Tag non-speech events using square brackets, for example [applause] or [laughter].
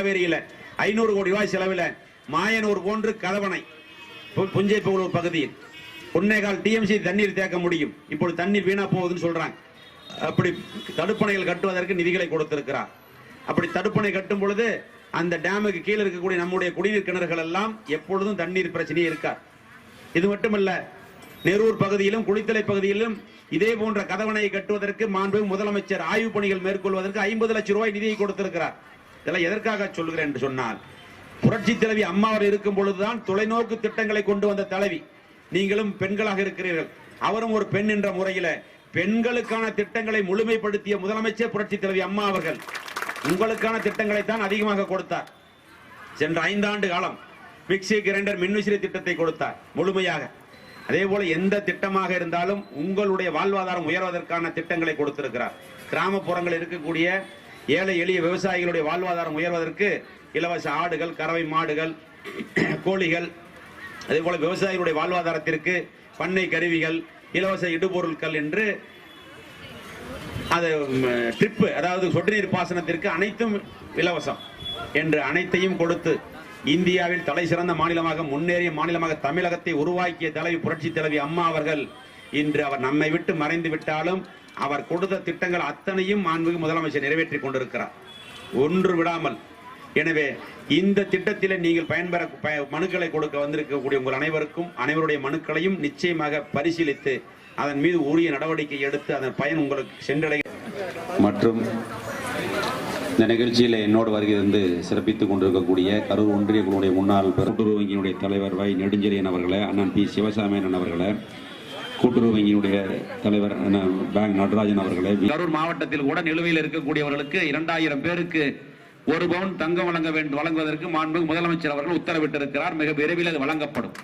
காவேரியில ஐநூறு கோடி ரூபாய் செலவில் மாயனூர் போன்று கதவணை பு- புஞ்சை புகழூர் பகுதியில். ஒன்னேகால் டிஎம்சி தண்ணீர் தேக்க முடியும். இப்போது தண்ணீர் வீணா போகுதுன்னு சொல்றாங்க. அப்படி தடுப்பணைகள் கட்டுவதற்கு நிதிகளை கொடுத்திருக்கிறார். அப்படி தடுப்பணை கட்டும் பொழுது அந்த டேமுக்கு கீழே இருக்கக்கூடிய நம்முடைய குடிநீர் கிணறுகள் எல்லாம் எப்பொழுதும் தண்ணீர் பிரச்சனையே இருக்கார் இது மட்டுமல்ல நெரூர் பகுதியிலும் குளித்தலை பகுதியிலும் இதே போன்ற கதவணையை கட்டுவதற்கு மாண்பு முதலமைச்சர் ஆய்வு பணிகள் மேற்கொள்வதற்கு ஐம்பது லட்சம் ரூபாய் நிதியை கொடுத்திருக்கிறார். இதெல்லாம் எதற்காக சொல்கிறேன் என்று சொன்னால் புரட்சி தலைவி அம்மா அவர் இருக்கும் பொழுதுதான் தொலைநோக்கு திட்டங்களை கொண்டு வந்த தலைவி. நீங்களும் பெண்களாக இருக்கிறீர்கள். அவரும் ஒரு பெண் என்ற முறையில பெண்களுக்கான திட்டங்களை முழுமைப்படுத்திய முதலமைச்சர் புரட்சி தலைவி அம்மா அவர்கள் உங்களுக்கான திட்டங்களை தான் அதிகமாக கொடுத்தார். சென்ற ஐந்தாண்டு காலம் மிக்சி கிரைண்டர் மின்விசிறி திட்டத்தை கொடுத்தார் முழுமையாக. அதே போல எந்த திட்டமாக இருந்தாலும் உங்களுடைய வாழ்வாதாரம் உயர்வதற்கான திட்டங்களை கொடுத்திருக்கிறார். கிராமப்புறங்கள் இருக்கக்கூடிய ஏழை எளிய விவசாயிகளுடைய வாழ்வாதாரம் உயர்வதற்கு இலவச ஆடுகள் கறவை மாடுகள் [clears throat] கோழிகள் அதே போல விவசாயிகளுடைய வாழ்வாதாரத்திற்கு பண்ணை கருவிகள் இலவச இடுபொருட்கள் என்று அது ட்ரிப்பு அதாவது சொட்டு நீர் பாசனத்திற்கு அனைத்தும் இலவசம் என்று அனைத்தையும் கொடுத்து இந்தியாவில் தலை சிறந்த மாநிலமாக முன்னேறிய மாநிலமாக தமிழகத்தை உருவாக்கிய தலைவி புரட்சி தலைவி அம்மா அவர்கள் இன்று அவர் நம்மை விட்டு மறைந்து விட்டாலும் அவர் கொடுத்த திட்டங்கள் அத்தனையும் மாண்புமிகு முதலமைச்சர் நிறைவேற்றி கொண்டிருக்கிறார். ஒன்று விடாமல் எனவே இந்த திட்டத்திலே நீங்கள் பயன்பெற மனுக்களை கொடுக்க வந்திருக்கக்கூடிய உங்கள் அனைவருக்கும் அனைவருடைய மனுக்களையும் நிச்சயமாக பரிசீலித்து அதன் மீது உரிய நடவடிக்கை எடுத்து அதன் பயன் உங்களுக்கு சென்றடைய மற்றும் இந்த நிகழ்ச்சியில் என்னோடு வருகை சிறப்பித்துக் கொண்டிருக்கக்கூடிய கரூர் ஒன்றிய குழுவுடைய முன்னாள் கூட்டுறவு வங்கியினுடைய தலைவர் வை நெடுஞ்செழியன் அவர்களை அண்ணன் பி. சிவசாமியன் அவர்களை கூட்டுறவு வங்கியினுடைய தலைவர் பேங்க் நடராஜன் அவர்களே. கரூர் மாவட்டத்தில் கூட நிலுவையில் இருக்கக்கூடியவர்களுக்கு இரண்டாயிரம் பேருக்கு ஒரு பவுன் தங்கம் வழங்க வேண்டும் வழங்குவதற்கு மாண்பு முதலமைச்சர் அவர்கள் உத்தரவிட்டிருக்கிறார். மிக விரைவில் அது வழங்கப்படும்.